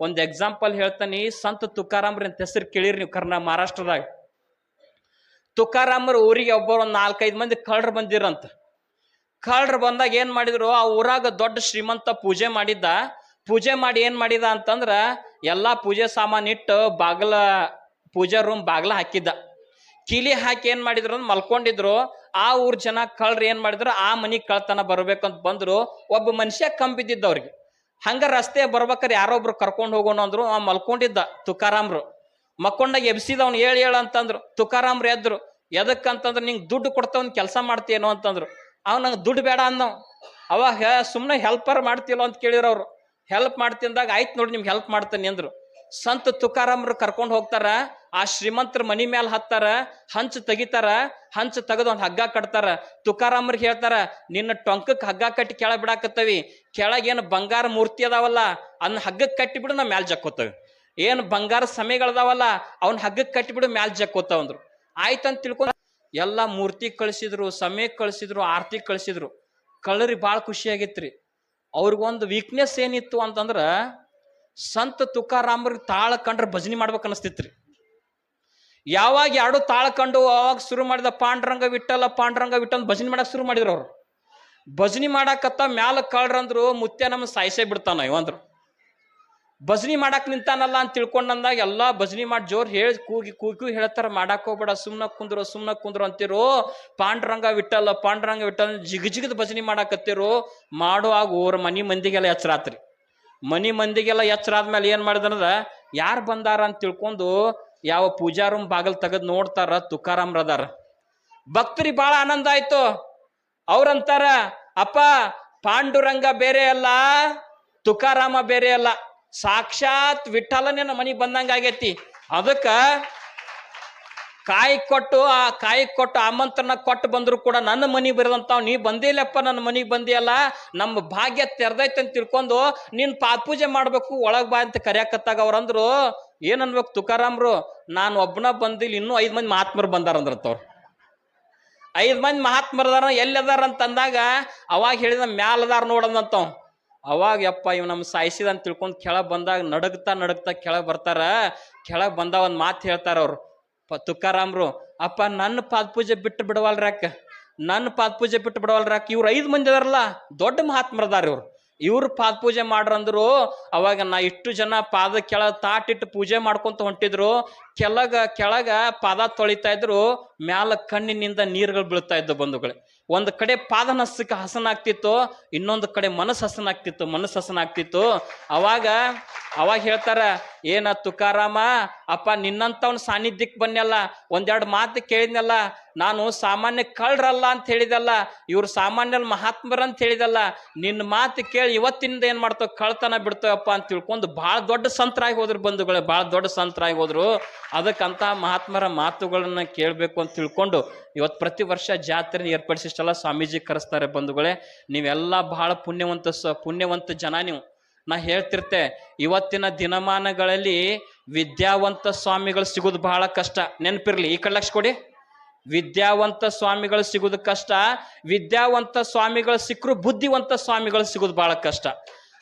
ಒಂದ್ ಎಕ್ಸಾಂಪಲ್ ಹೇಳ್ತಾನೆ. ಸಂತ ತುಕಾರಾಮ್ರಿ ಅಂತ ಹೆಸರು ಕೇಳಿರಿ ನೀವು ಕರ್ನಾ ಮಹಾರಾಷ್ಟ್ರದಾಗ. ತುಕಾರಾಮ್ರ ಊರಿಗೆ ಒಬ್ಬರು ಒಂದ್ ನಾಲ್ಕೈದು ಮಂದಿ ಕಳ್ರು ಬಂದಿರಂತ. ಕಳ್ರ ಬಂದಾಗ ಏನ್ ಮಾಡಿದ್ರು? ಆ ಊರಾಗ ದೊಡ್ಡ ಶ್ರೀಮಂತ ಪೂಜೆ ಮಾಡಿದ್ದ. ಪೂಜೆ ಮಾಡಿ ಏನ್ ಮಾಡಿದ ಅಂತಂದ್ರ ಎಲ್ಲಾ ಪೂಜೆ ಸಾಮಾನ್ ಇಟ್ಟು ಬಾಗ್ಲ, ಪೂಜಾ ರೂಮ್ ಬಾಗ್ಲ ಹಾಕಿದ್ದ. ಕೀಲಿ ಹಾಕಿ ಏನ್ ಮಾಡಿದ್ರು ಅಂದ್ ಮಲ್ಕೊಂಡಿದ್ರು. ಆ ಊರ್ ಜನ ಕಳ್ರಿ ಏನ್ ಮಾಡಿದ್ರು, ಆ ಮನಿ ಕಳ್ತನ ಬರ್ಬೇಕಂತ ಬಂದ್ರು. ಒಬ್ಬ ಮನುಷ್ಯ ಕಂ ಬಿದ್ದಿದ್ದ ಅವ್ರಿಗೆ. ಹಂಗ ರಸ್ತೆ ಬರ್ಬೇಕಾರೆ ಯಾರೊಬ್ರು ಕರ್ಕೊಂಡು ಹೋಗೋಣ ಅಂದ್ರು. ಆ ಮಲ್ಕೊಂಡಿದ್ದ ತುಕಾರಾಮ್ರು. ಮಕ್ಕೊಂಡಾಗ ಎಬ್ಸಿದ ಅವ್ನು ಹೇಳಿ ಹೇಳ ಅಂತಂದ್ರು. ತುಕಾರಾಮ್ರು ಎದ್ರು. ಎದಕ್ಕಂತಂದ್ರೆ ನಿಂಗೆ ದುಡ್ಡು ಕೊಡ್ತಾವ್ ಕೆಲಸ ಮಾಡ್ತೀಯೇನೋ ಅಂತಂದ್ರು. ಅವ್ ನಂಗೆ ದುಡ್ಡು ಬೇಡ ಅನ್ನೋ ಅವಾಗ ಸುಮ್ಮನೆ ಹೆಲ್ಪರ್ ಮಾಡ್ತಿಲ್ಲ ಅಂತ ಕೇಳಿದ್ರು ಅವ್ರು. ಹೆಲ್ಪ್ ಮಾಡ್ತಿಂದಾಗ ಆಯ್ತು ನೋಡಿ ನಿಮ್ಗೆ ಹೆಲ್ಪ್ ಮಾಡ್ತೇನೆ ಅಂದ್ರು. ಸಂತ ತುಕಾರಾಮ್ರು ಕರ್ಕೊಂಡು ಹೋಗ್ತಾರ, ಆ ಶ್ರೀಮಂತರ ಮನಿ ಮ್ಯಾಲ ಹತ್ತಾರ, ಹಂಚ್ ತೆಗಿತಾರ, ಹಂಚ್ ತೆಗೆದು ಒಂದು ಹಗ್ಗ ಕಟ್ತಾರ. ತುಕಾರಾಮ್ರಿಗೆ ಹೇಳ್ತಾರ, ನಿನ್ನ ಟೊಂಕಕ್ಕೆ ಹಗ್ಗ ಕಟ್ಟಿ ಕೆಳ ಬಿಡಾಕತ್ತವಿ ಕೆಳಗೇನು ಬಂಗಾರ ಮೂರ್ತಿ ಅದಾವಲ್ಲ ಅದನ್ನ ಹಗ್ಗಕ್ಕೆ ಕಟ್ಟಿಬಿಡು ನಾ ಮ್ಯಾಲ್ ಜಕ್ಕೋತವಿ ಏನು ಬಂಗಾರ ಸಮಯಗಳದಾವಲ್ಲ ಅವ್ನ ಹಗ್ಗಕ್ಕೆ ಕಟ್ಟಿಬಿಡು ಮ್ಯಾಲ್ ಜಕ್ಕೋತಾವ ಅಂದ್ರು. ಆಯ್ತಂತ ತಿಳ್ಕೊಂಡು ಎಲ್ಲ ಮೂರ್ತಿ ಕಳಿಸಿದ್ರು, ಸಮಯ ಕಳಿಸಿದ್ರು, ಆರ್ತಿ ಕಳಿಸಿದ್ರು. ಕಳ್ಳರಿ ಭಾಳ ಖುಷಿ ಅವ್ರಿಗೊಂದು ವೀಕ್ನೆಸ್ ಏನಿತ್ತು ಅಂತಂದ್ರೆ ಸಂತ ತುಕಾರಾಮ್ರಿಗೆ ತಾಳ ಕಂಡ್ರೆ ಭಜನೆ ಮಾಡ್ಬೇಕು ಅನಿಸ್ತಿತ್ರಿ. ಯಾವಾಗ ಎರಡು ತಾಳ ಕಂಡು ಅವಾಗ ಶುರು ಮಾಡಿದ ಪಾಂಡ್ರಂಗ ವಿಟ್ಟಲ್ಲ ಪಾಂಡ್ರಂಗ ವಿಠಲ್ ಭಜನೆ ಮಾಡಕ್ಕೆ ಶುರು ಮಾಡಿದ್ರು ಅವರು. ಭಜನೆ ಮಾಡಾಕತ್ತ ಮ್ಯಾಲ ಕಳ್ರಂದ್ರು ಮುತ್ಯ ನಮ್ಮ ಸಾಯಿಸೇ ಬಿಡ್ತಾನ ಇವಂದ್ರು. ಭಜನಿ ಮಾಡಕ್ ನಿಂತಾನಲ್ಲ ಅಂತ ತಿಳ್ಕೊಂಡಂದಾಗ ಎಲ್ಲಾ ಭಜನಿ ಮಾಡಿ ಜೋರ್ ಹೇಳಿ ಕೂಗಿ ಕೂಗಿ ಹೇಳ್ತಾರ, ಮಾಡಕ್ ಹೋಗ್ಬೇಡ, ಸುಮ್ನ ಕುಂದ್ರು ಸುಮ್ನ ಕುಂದ್ರು ಅಂತಿರೋ. ಪಾಂಡುರಂಗ ಬಿಟ್ಟಲ್ಲ ಪಾಂಡುರಂಗ ಬಿಟ್ಟಲ್ಲ ಜಿಗ್ ಜಿಗದ್ ಭಜನಿ ಮಾಡಾಕತ್ತಿರೋ. ಮಾಡುವಾಗ ಓರ್ ಮನಿ ಮಂದಿಗೆಲ್ಲ ಎಚ್ಚರಾತ್ರಿ. ಮನಿ ಮಂದಿಗೆಲ್ಲ ಎಚ್ಚರ ಆದ್ಮೇಲೆ ಏನ್ ಮಾಡಿದ್ರ ಯಾರು ಬಂದಾರ ಅಂತ ತಿಳ್ಕೊಂಡು ಯಾವ ಪೂಜಾರಂ ಬಾಗಲ್ ತೆಗೆದ್ ನೋಡ್ತಾರ ತುಕಾರಾಮ್ರದಾರ ಭಕ್ತರಿ ಬಹಳ ಆನಂದ ಆಯ್ತು. ಅವ್ರಂತಾರ, ಅಪ್ಪ ಪಾಂಡುರಂಗ ಬೇರೆ ಅಲ್ಲ, ತುಕಾರಾಮ ಬೇರೆ ಅಲ್ಲ. ಸಾಕ್ಷಾತ್ ವಿಠಲನೇನ ಮನೆಗೆ ಬಂದಂಗ ಆಗೈತಿ. ಅದಕ್ಕ ಕಾಯಿ ಕೊಟ್ಟು, ಆ ಕಾಯಿ ಕೊಟ್ಟು ಆಮಂತ್ರಣ ಕೊಟ್ಟು ಬಂದ್ರು ಕೂಡ ನನ್ನ ಮನೆಗೆ ಬರದಂತಾವ್ ನೀ ಬಂದಿಲ್ಲಪ್ಪ, ನನ್ನ ಮನಿಗೆ ಬಂದಿಯಲ್ಲ, ನಮ್ಮ ಭಾಗ್ಯ ತೆರೆದೈತೆ ಅಂತ ತಿಳ್ಕೊಂಡು ನೀನ್ ಪಾದ ಪೂಜೆ ಮಾಡ್ಬೇಕು, ಒಳಗ್ ಬಾ ಅಂತ ಕರೆಯಕತ್ತಾಗ ಅವ್ರಂದ್ರು ಏನ್ ಅನ್ಬೇಕು ತುಕಾರಾಮ್ರು? ನಾನು ಒಬ್ಬನ ಬಂದಿಲ್ಲ ಇನ್ನೂ ಐದ್ ಮಂದಿ ಮಹಾತ್ಮರು ಬಂದಾರಂದ್ರತ್ತವ್ರು ಐದ್ ಮಂದಿ ಮಹಾತ್ಮರದಾರ ಎಲ್ಲಿ ಅದಾರ ಅಂತ ಅಂದಾಗ, ಅವಾಗ ಹೇಳಿದ ಮ್ಯಾಲದಾರ ನೋಡಂದಂತವ್ ಅವಾಗ ಯಪ್ಪ ಇವ್ ನಮ್ ಸಾಯಿಸಿದ ಅಂತ ತಿಳ್ಕೊಂಡ್ ಕೆಳಗ್ ಬಂದಾಗ ನಡಗ್ತಾ ನಡಗ್ತಾ ಕೆಳಗ್ ಬರ್ತಾರ. ಕೆಳಗ್ ಬಂದ ಒಂದ್ ಮಾತು ಹೇಳ್ತಾರ ಅವ್ರು. ಪ ತುಕಾರಾಮ್ರು, ಅಪ್ಪ ನನ್ನ ಪಾದ ಪೂಜೆ ಬಿಟ್ಟು ಬಿಡವಲ್ರಾಕ ನನ್ನ ಪಾದ ಪೂಜೆ ಬಿಟ್ಟು ಬಿಡವಲ್ರಾಕ ಇವ್ರು ಐದ್ ಮಂದಿ ಅದಾರಲ್ಲ, ದೊಡ್ಡ ಮಹಾತ್ಮರದಾರ ಇವ್ರು. ಇವ್ರು ಪಾದ ಪೂಜೆ ಮಾಡ್ರಂದ್ರು, ಅವಾಗ ನಾ ಇಷ್ಟು ಜನ ಪಾದ ಕೆಳ ತಾಟಿಟ್ಟು ಪೂಜೆ ಮಾಡ್ಕೊಂತ ಹೊಂಟಿದ್ರು. ಕೆಳಗ ಕೆಳಗ ಪಾದ ತೊಳಿತಾ ಇದ್ರು. ಮ್ಯಾಲ ಕಣ್ಣಿನಿಂದ ನೀರುಗಳು ಬೀಳ್ತಾ ಇದ್ದು ಬಂಧುಗಳೇ. ಒಂದ್ ಕಡೆ ಪಾದನ ಹಸಕ್ಕೆ ಹಸನಾಗ್ತಿತ್ತು ಇನ್ನೊಂದು ಕಡೆ ಮನಸ್ಸು ಹಸನಾಗ್ತಿತ್ತು ಮನಸ್ಸು ಹಸನಾಗ್ತಿತ್ತು. ಅವಾಗ ಅವಾಗ ಹೇಳ್ತಾರ ಏನ ತುಕಾರಾಮ? ಅಪ್ಪ ನಿನ್ನಂತವನ ಸಾನ್ನಿಧ್ಯಕ್ಕೆ ಬನ್ನೆಲ್ಲ ಒಂದೆರಡು ಮಾತು ಕೇಳಿದ್ನಲ್ಲ. ನಾನು ಸಾಮಾನ್ಯ ಕಳ್ರಲ್ಲ ಅಂತ ಹೇಳಿದಲ್ಲ. ಇವ್ರು ಸಾಮಾನ್ಯ ಮಹಾತ್ಮರ ಅಂತ ಹೇಳಿದಲ್ಲ. ನಿನ್ನ ಮಾತು ಕೇಳಿ ಇವತ್ತಿನಿಂದ ಏನ್ ಮಾಡ್ತಾವ ಕಳ್ತನ ಬಿಡ್ತಾವಪ್ಪ ಅಂತ ತಿಳ್ಕೊಂಡು ಭಾಳ ದೊಡ್ಡ ಸಂತರಾಗಿ ಹೋದ್ರು ಬಂಧುಗಳೇ, ಭಾಳ ದೊಡ್ಡ ಸಂತರಾಗಿ ಹೋದ್ರು. ಅದಕ್ಕಂತ ಮಹಾತ್ಮರ ಮಾತುಗಳನ್ನ ಕೇಳಬೇಕು ಅಂತ ತಿಳ್ಕೊಂಡು ಇವತ್ತು ಪ್ರತಿ ವರ್ಷ ಜಾತ್ರೆ ಏರ್ಪಡಿಸಿಷ್ಟಲ್ಲ ಸ್ವಾಮೀಜಿ ಕರೆಸ್ತಾರೆ ಬಂಧುಗಳೇ. ನೀವೆಲ್ಲ ಬಹಳ ಪುಣ್ಯವಂತ ಸ, ಪುಣ್ಯವಂತ ಜನ ನೀವು. ನಾ ಹೇಳ್ತಿರ್ತೆ, ಇವತ್ತಿನ ದಿನಮಾನಗಳಲ್ಲಿ ವಿದ್ಯಾವಂತ ಸ್ವಾಮಿಗಳು ಸಿಗೋದು ಬಹಳ ಕಷ್ಟ. ನೆನಪಿರ್ಲಿ, ಈ ಕಡೆ ಲಕ್ಷ ಕೊಡಿ. ವಿದ್ಯಾವಂತ ಸ್ವಾಮಿಗಳು ಸಿಗೋದು ಕಷ್ಟ. ವಿದ್ಯಾವಂತ ಸ್ವಾಮಿಗಳು ಸಿಕ್ಕರು ಬುದ್ಧಿವಂತ ಸ್ವಾಮಿಗಳು ಸಿಗೋದು ಬಹಳ ಕಷ್ಟ.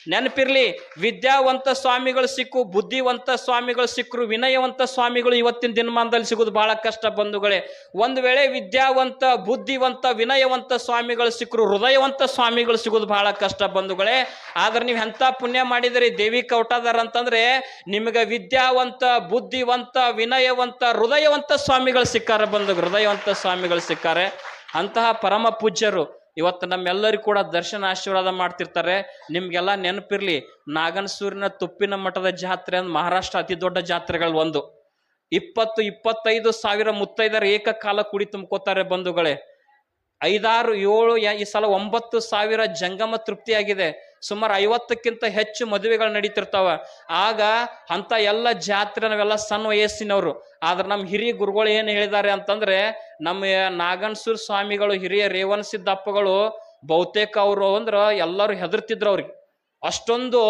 ನೆನಪಿರ್ಲಿ, ವಿದ್ಯಾವಂತ ಸ್ವಾಮಿಗಳು ಸಿಕ್ಕು, ಬುದ್ಧಿವಂತ ಸ್ವಾಮಿಗಳು ಸಿಕ್ಕರು ವಿನಯವಂತ ಸ್ವಾಮಿಗಳು ಇವತ್ತಿನ ದಿನಮಾನದಲ್ಲಿ ಸಿಗೋದು ಬಹಳ ಕಷ್ಟ ಬಂಧುಗಳೇ. ಒಂದು ವೇಳೆ ವಿದ್ಯಾವಂತ, ಬುದ್ಧಿವಂತ, ವಿನಯವಂತ ಸ್ವಾಮಿಗಳು ಸಿಕ್ಕರು ಹೃದಯವಂತ ಸ್ವಾಮಿಗಳು ಸಿಗೋದು ಬಹಳ ಕಷ್ಟ ಬಂಧುಗಳೇ. ಆದ್ರೆ ನೀವು ಎಂಥ ಪುಣ್ಯ ಮಾಡಿದಿರಿ, ದೇವಿ ಕೌಟಾದಾರ ಅಂತಂದ್ರೆ ನಿಮಗೆ ವಿದ್ಯಾವಂತ, ಬುದ್ಧಿವಂತ, ವಿನಯವಂತ, ಹೃದಯವಂತ ಸ್ವಾಮಿಗಳು ಸಿಕ್ಕಾರ ಬಂಧು ಹೃದಯವಂತ ಸ್ವಾಮಿಗಳು ಸಿಕ್ಕಾರೆ. ಅಂತಹ ಪರಮ ಪೂಜ್ಯರು ಇವತ್ತು ನಮ್ಮೆಲ್ಲರಿಗೂ ಕೂಡ ದರ್ಶನ ಆಶೀರ್ವಾದ ಮಾಡ್ತಿರ್ತಾರೆ. ನಿಮ್ಗೆಲ್ಲ ನೆನಪಿರ್ಲಿ, ನಾಗನಸೂರಿನ ತುಪ್ಪಿನ ಮಠದ ಜಾತ್ರೆ ಅಂದ್ರೆ ಮಹಾರಾಷ್ಟ್ರ ಅತಿ ದೊಡ್ಡ ಜಾತ್ರೆಗಳು ಒಂದು. ಇಪ್ಪತ್ತು, ಇಪ್ಪತ್ತೈದು ಸಾವಿರ ಮುತ್ತೈದರ ಏಕಕಾಲ ಕುಡಿ ತುಂಬ್ಕೋತಾರೆ ಬಂಧುಗಳೇ. ಐದಾರು ಏಳು ಈ ಸಲ ಒಂಬತ್ತು ಸಾವಿರ ಜಂಗಮ ತೃಪ್ತಿಯಾಗಿದೆ. ಸುಮಾರು ಐವತ್ತಕ್ಕಿಂತ ಹೆಚ್ಚು ಮದುವೆಗಳು ನಡೀತಿರ್ತಾವ. ಆಗ ಅಂತ ಎಲ್ಲ ಜಾತ್ರೆ ನಾವೆಲ್ಲ ಸಣ್ಣ ವಯಸ್ಸಿನವರು. ಆದ್ರೆ ನಮ್ಮ ಹಿರಿಯ ಗುರುಗಳು ಏನು ಹೇಳಿದ್ದಾರೆ ಅಂತಂದ್ರೆ, ನಮ್ಮ ನಾಗನ್ಸೂರ್ ಸ್ವಾಮಿಗಳು, ಹಿರಿಯ ರೇವನ್ ಸಿದ್ದಪ್ಪಗಳು ಬಹುತೇಕ ಅವರು ಅಂದ್ರೆ ಎಲ್ಲರೂ ಹೆದರ್ತಿದ್ರು ಅವ್ರಿಗೆ. ಅಷ್ಟೊಂದು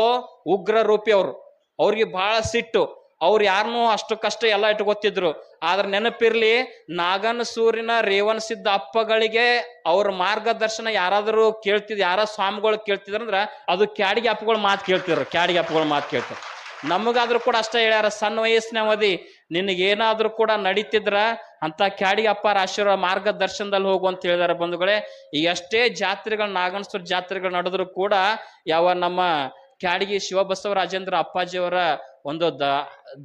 ಉಗ್ರ ರೂಪಿ ಅವರು. ಅವ್ರಿಗೆ ಬಹಳ ಸಿಟ್ಟು. ಅವ್ರು ಯಾರನ್ನೂ ಅಷ್ಟಕ್ಕಷ್ಟ ಎಲ್ಲ ಇಟ್ಕೊತಿದ್ರು ಆದ್ರೆ ನೆನಪಿರ್ಲಿ, ನಾಗನ ಸೂರಿನ ರೇವನ್ ಸಿದ್ಧ ಅಪ್ಪಗಳಿಗೆ ಅವ್ರ ಮಾರ್ಗದರ್ಶನ ಯಾರಾದರೂ ಕೇಳ್ತಿದ್ ಯಾರ ಸ್ವಾಮಿಗಳು ಕೇಳ್ತಿದ್ರಂದ್ರ ಅದು ಕ್ಯಾಡಿಗೆ ಅಪ್ಪಗಳು ಮಾತು ಕೇಳ್ತಿದ್ರು, ಕ್ಯಾಡಿಗೆ ಅಪ್ಪಗಳು ಮಾತು ಕೇಳ್ತಾರೆ ನಮಗಾದ್ರೂ ಕೂಡ ಅಷ್ಟೇ ಹೇಳ್ಯಾರ, ಸಣ್ಣ ವಯಸ್ಸಿನ ಅವಧಿ, ನಿನಗೇನಾದ್ರೂ ಕೂಡ ನಡೀತಿದ್ರ ಅಂತ ಕ್ಯಾಡಿಗೆ ಅಪ್ಪ ಆಶೀರ್ವಾದ ಮಾರ್ಗದರ್ಶನದಲ್ಲಿ ಹೋಗು ಅಂತ ಹೇಳಿದಾರೆ ಬಂಧುಗಳೇ. ಈ ಎಷ್ಟೇ ಜಾತ್ರೆಗಳು, ನಾಗನಸೂರ್ ಜಾತ್ರೆಗಳು ನಡೆದ್ರು ಕೂಡ ಯಾವ ನಮ್ಮ ಕ್ಯಾಡಿಗೆ ಶಿವಬಸವರಾಜೇಂದ್ರ ಅಪ್ಪಾಜಿಯವರ ಒಂದು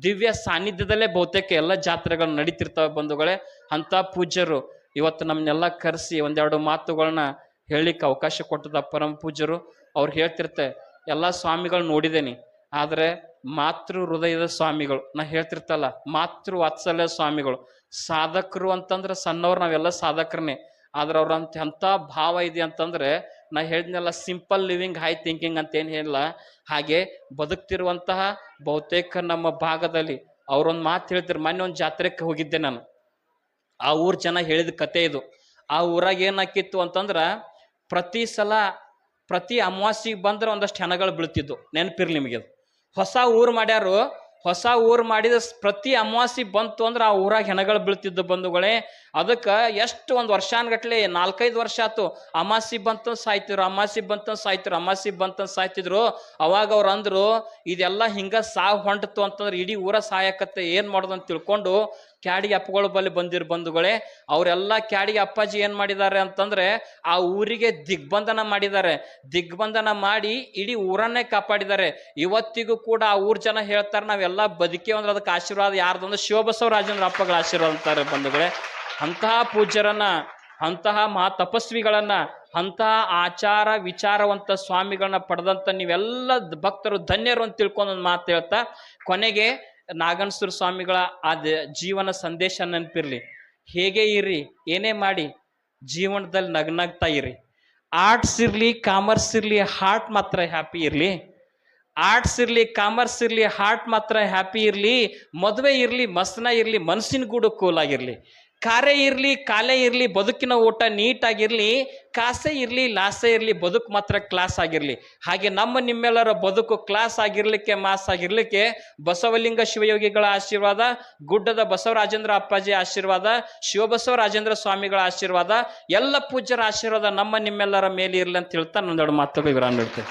ದಿವ್ಯ ಸಾನ್ನಿಧ್ಯದಲ್ಲೇ ಬಹುತೇಕ ಎಲ್ಲ ಜಾತ್ರೆಗಳು ನಡೀತಿರ್ತವೆ ಬಂಧುಗಳೇ. ಅಂತ ಪೂಜ್ಯರು ಇವತ್ತು ನಮ್ಮನ್ನೆಲ್ಲ ಕರೆಸಿ ಒಂದೆರಡು ಮಾತುಗಳನ್ನ ಹೇಳಲಿಕ್ಕೆ ಅವಕಾಶ ಕೊಟ್ಟದ ಪರಮ ಪೂಜ್ಯರು. ಅವ್ರು ಹೇಳ್ತಿರ್ತೆ, ಎಲ್ಲ ಸ್ವಾಮಿಗಳು ನೋಡಿದ್ದೇನೆ ಆದರೆ ಮಾತೃ ಹೃದಯದ ಸ್ವಾಮಿಗಳು. ನಾ ಹೇಳ್ತಿರ್ತಲ್ಲ, ಮಾತೃ ವಾತ್ಸಲ್ಯ ಸ್ವಾಮಿಗಳು. ಸಾಧಕರು ಅಂತಂದ್ರೆ ಸಣ್ಣವ್ರು ನಾವೆಲ್ಲ ಸಾಧಕರನ್ನೇ. ಆದ್ರೆ ಅವ್ರಂತ ಎಂಥ ಭಾವ ಇದೆ ಅಂತಂದ್ರೆ ನಾ ಹೇಳಿದ್ನೆಲ್ಲ ಸಿಂಪಲ್ ಲಿವಿಂಗ್ ಹೈ ಥಿಂಕಿಂಗ್ ಅಂತ ಏನು ಹೇಳಿಲ್ಲ. ಹಾಗೆ ಬದುಕ್ತಿರುವಂತಹ ಬಹುತೇಕ ನಮ್ಮ ಭಾಗದಲ್ಲಿ ಅವ್ರೊಂದು ಮಾತು ಹೇಳ್ತಾರೆ, ಮೊನ್ನೆ ಒಂದು ಜಾತ್ರೆಗೆ ಹೋಗಿದ್ದೆ ನಾನು. ಆ ಊರ್ ಜನ ಹೇಳಿದ ಕತೆ ಇದು. ಆ ಊರಾಗ ಏನಾಕಿತ್ತು ಅಂತಂದ್ರ, ಪ್ರತಿ ಸಲ ಪ್ರತಿ ಅಮಾವಾಸ್ಯೆಗೆ ಬಂದ್ರೆ ಒಂದಷ್ಟು ಹೆಣಗಳು ಬೀಳ್ತಿದ್ವು. ನೆನಪಿರ್ಲಿ ನಿಮಗೆ ಅದು ಹೊಸ ಊರು ಮಾಡ್ಯಾರು ಹೊಸ ಊರು ಮಾಡಿದ ಪ್ರತಿ ಅಮಾವಾಸ್ಯೆ ಬಂತು ಅಂದ್ರೆ ಆ ಊರಾಗ ಹೆಣಗಳು ಬೀಳ್ತಿದ್ದ ಬಂಧುಗಳೇ, ಅದಕ್ಕೆ ಎಷ್ಟು ಒಂದು ವರ್ಷಾನ್ಗಟ್ಲೆ ನಾಲ್ಕೈದು ವರ್ಷ ಆತು. ಅಮಾಸಿ ಬಂತ ಸಾಯ್ತಿದ್ರು ಅಮಾಸಿ ಬಂತ ಸಾಯ್ತಿದ್ರು ಅಮಾಸಿ ಬಂತ ಸಾಯ್ತಿದ್ರು. ಅವಾಗ ಅವ್ರು ಅಂದ್ರು, ಇದೆಲ್ಲ ಹಿಂಗ ಸಾವು ಹೊಂಟತು ಅಂತಂದ್ರೆ ಇಡೀ ಊರ ಸಾಯಕತ್ತೆ, ಏನ್ ಮಾಡೋದು ಅಂತ ತಿಳ್ಕೊಂಡು ಕ್ಯಾಡಿಗೆ ಅಪ್ಪಗಳ ಬಳಿ ಬಂದಿರೋ ಬಂಧುಗಳೇ, ಅವರೆಲ್ಲ ಕ್ಯಾಡಿಗೆ ಅಪ್ಪಾಜಿ ಏನ್ ಮಾಡಿದ್ದಾರೆ ಅಂತಂದ್ರೆ, ಆ ಊರಿಗೆ ದಿಗ್ಬಂಧನ ಮಾಡಿದ್ದಾರೆ. ದಿಗ್ಬಂಧನ ಮಾಡಿ ಇಡೀ ಊರನ್ನೇ ಕಾಪಾಡಿದ್ದಾರೆ. ಇವತ್ತಿಗೂ ಕೂಡ ಆ ಊರ್ ಜನ ಹೇಳ್ತಾರೆ, ನಾವೆಲ್ಲ ಬದುಕಿ ಅಂದ್ರೆ ಅದಕ್ಕೆ ಆಶೀರ್ವಾದ ಯಾರ್ದಂದ್ರೆ ಶಿವಬಸವ ರಾಜೇಂದ್ರ ಅಪ್ಪಗಳ ಆಶೀರ್ವಾದ ಅಂತಾರೆ ಬಂಧುಗಳೇ. ಅಂತಹ ಪೂಜ್ಯರನ್ನ, ಅಂತಹ ಮಹಾ ತಪಸ್ವಿಗಳನ್ನ, ಅಂತಹ ಆಚಾರ ವಿಚಾರವಂತ ಸ್ವಾಮಿಗಳನ್ನ ಪಡೆದಂತ ನೀವೆಲ್ಲ ಭಕ್ತರು, ಧನ್ಯರು ಅಂತ ತಿಳ್ಕೊಂಡು ಒಂದು ಮಾತು ಹೇಳ್ತಾ, ಕೊನೆಗೆ ನಾಗನಸೂರ ಸ್ವಾಮಿಗಳ ಆ ಜೀವನ ಸಂದೇಶ ನೆನಪಿರ್ಲಿ. ಹೇಗೆ ಇರಿ, ಏನೇ ಮಾಡಿ, ಜೀವನದಲ್ಲಿ ನಗ್ನಾಗ್ತಾ ಇರಿ. ಆರ್ಟ್ಸ್ ಇರಲಿ, ಕಾಮರ್ಸ್ ಇರಲಿ, ಹಾರ್ಟ್ ಮಾತ್ರ ಹ್ಯಾಪಿ ಇರಲಿ. ಆರ್ಟ್ಸ್ ಇರಲಿ, ಕಾಮರ್ಸ್ ಇರಲಿ, ಹಾರ್ಟ್ ಮಾತ್ರ ಹ್ಯಾಪಿ ಇರಲಿ. ಮದುವೆ ಇರಲಿ, ಮಸ್ನ ಇರಲಿ, ಮನಸ್ಸಿನ ಗೂಡು ಕೂಲ್ ಆಗಿರ್ಲಿ ಇರಲಿ, ಕಾಲೇ ಇರ್ಲಿ, ಬದುಕಿನ ಊಟ ನೀಟಾಗಿರ್ಲಿ, ಕಾಸೆ ಇರ್ಲಿ, ಲಾಸೆ ಇರ್ಲಿ, ಬದುಕು ಮಾತ್ರ ಕ್ಲಾಸ್ ಆಗಿರಲಿ. ಹಾಗೆ ನಮ್ಮ ನಿಮ್ಮೆಲ್ಲರ ಬದುಕು ಕ್ಲಾಸ್ ಆಗಿರ್ಲಿಕ್ಕೆ ಮಾಸ್ ಆಗಿರ್ಲಿಕ್ಕೆ ಬಸವಲಿಂಗ ಶಿವಯೋಗಿಗಳ ಆಶೀರ್ವಾದ, ಗುಡ್ಡದ ಬಸವರಾಜೇಂದ್ರ ಅಪ್ಪಾಜಿ ಆಶೀರ್ವಾದ ಶಿವಬಸವ ರಾಜೇಂದ್ರ ಸ್ವಾಮಿಗಳ ಆಶೀರ್ವಾದ, ಎಲ್ಲ ಪೂಜ್ಯರ ಆಶೀರ್ವಾದ ನಮ್ಮ ನಿಮ್ಮೆಲ್ಲರ ಮೇಲೆ ಇರಲಿ ಅಂತ ಹೇಳ್ತಾ ನೊಂದೆರಡು ಮಾತುಗಳು ವಿರಾಮ ಇಡ್ತೇವೆ